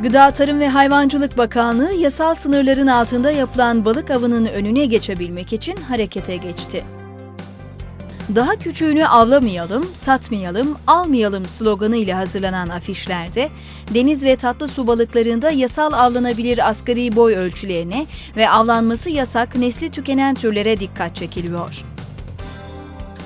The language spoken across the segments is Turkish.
Gıda Tarım ve Hayvancılık Bakanlığı yasal sınırların altında yapılan balık avının önüne geçebilmek için harekete geçti. Daha küçüğünü avlamayalım, satmayalım, almayalım sloganı ile hazırlanan afişlerde deniz ve tatlı su balıklarında yasal avlanabilir asgari boy ölçülerine ve avlanması yasak nesli tükenen türlere dikkat çekiliyor.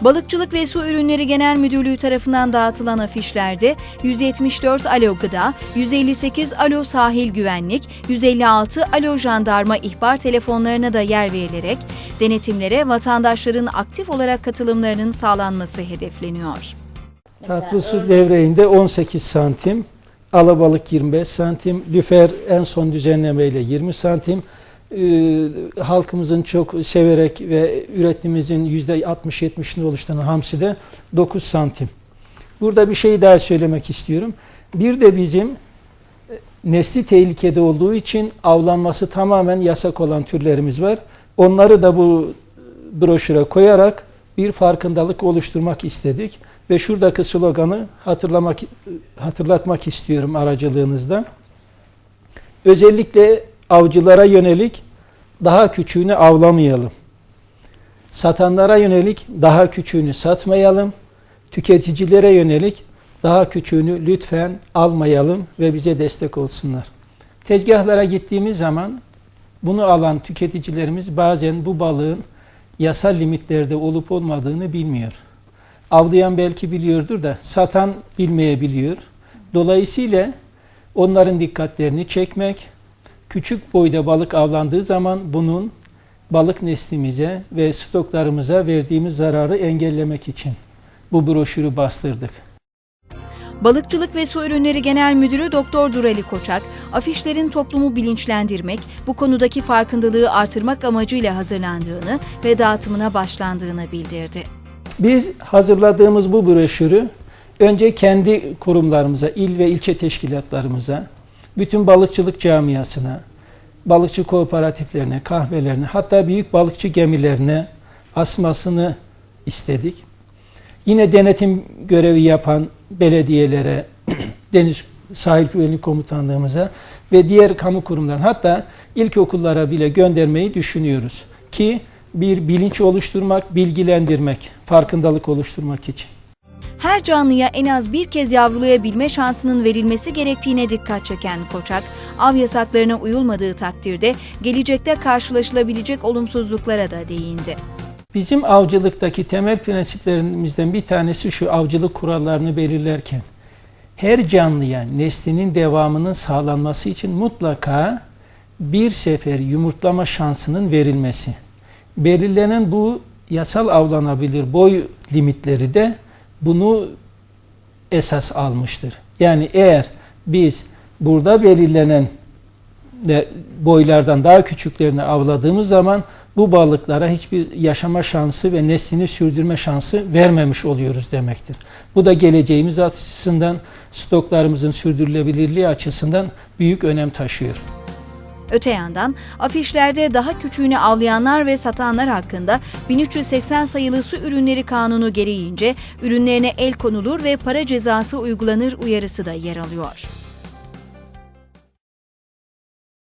Balıkçılık ve Su Ürünleri Genel Müdürlüğü tarafından dağıtılan afişlerde 174 Alo Gıda, 158 Alo Sahil Güvenlik, 156 Alo Jandarma ihbar telefonlarına da yer verilerek denetimlere vatandaşların aktif olarak katılımlarının sağlanması hedefleniyor. Tatlı su devreğinde 18 santim, alabalık 25 santim, lüfer en son düzenlemeyle 20 santim. Ee, halkımızın çok severek ve üretimimizin %60-70'ini oluşturan hamsi de 9 santim. Burada bir şey daha söylemek istiyorum. Bir de bizim e, nesli tehlikede olduğu için avlanması tamamen yasak olan türlerimiz var. Onları da bu broşüre koyarak bir farkındalık oluşturmak istedik ve şuradaki sloganı hatırlamak hatırlatmak istiyorum aracılığınızda. Özellikle avcılara yönelik daha küçüğünü avlamayalım. Satanlara yönelik daha küçüğünü satmayalım. Tüketicilere yönelik daha küçüğünü lütfen almayalım ve bize destek olsunlar. Tezgahlara gittiğimiz zaman bunu alan tüketicilerimiz bazen bu balığın yasal limitlerde olup olmadığını bilmiyor. Avlayan belki biliyordur da satan bilmeyebiliyor. Dolayısıyla onların dikkatlerini çekmek, küçük boyda balık avlandığı zaman bunun balık neslimize ve stoklarımıza verdiğimiz zararı engellemek için bu broşürü bastırdık. Balıkçılık ve Su Ürünleri Genel Müdürü Doktor Durali Koçak, afişlerin toplumu bilinçlendirmek, bu konudaki farkındalığı artırmak amacıyla hazırlandığını ve dağıtımına başlandığını bildirdi. Biz hazırladığımız bu broşürü önce kendi kurumlarımıza, il ve ilçe teşkilatlarımıza, bütün balıkçılık camiasına, balıkçı kooperatiflerine, kahvelerine, hatta büyük balıkçı gemilerine asmasını istedik. Yine denetim görevi yapan belediyelere, Deniz Sahil Güvenlik Komutanlığımıza ve diğer kamu kurumlarına hatta ilkokullara bile göndermeyi düşünüyoruz. Ki bir bilinç oluşturmak, bilgilendirmek, farkındalık oluşturmak için. Her canlıya en az bir kez yavrulayabilme şansının verilmesi gerektiğine dikkat çeken Koçak, av yasaklarına uyulmadığı takdirde gelecekte karşılaşılabilecek olumsuzluklara da değindi. Bizim avcılıktaki temel prensiplerimizden bir tanesi şu avcılık kurallarını belirlerken her canlıya neslinin devamının sağlanması için mutlaka bir sefer yumurtlama şansının verilmesi. Belirlenen bu yasal avlanabilir boy limitleri de bunu esas almıştır. Yani eğer biz burada belirlenen boylardan daha küçüklerini avladığımız zaman bu balıklara hiçbir yaşama şansı ve neslini sürdürme şansı vermemiş oluyoruz demektir. Bu da geleceğimiz açısından, stoklarımızın sürdürülebilirliği açısından büyük önem taşıyor. Öte yandan afişlerde daha küçüğünü avlayanlar ve satanlar hakkında 1380 sayılı su ürünleri kanunu gereğince ürünlerine el konulur ve para cezası uygulanır uyarısı da yer alıyor.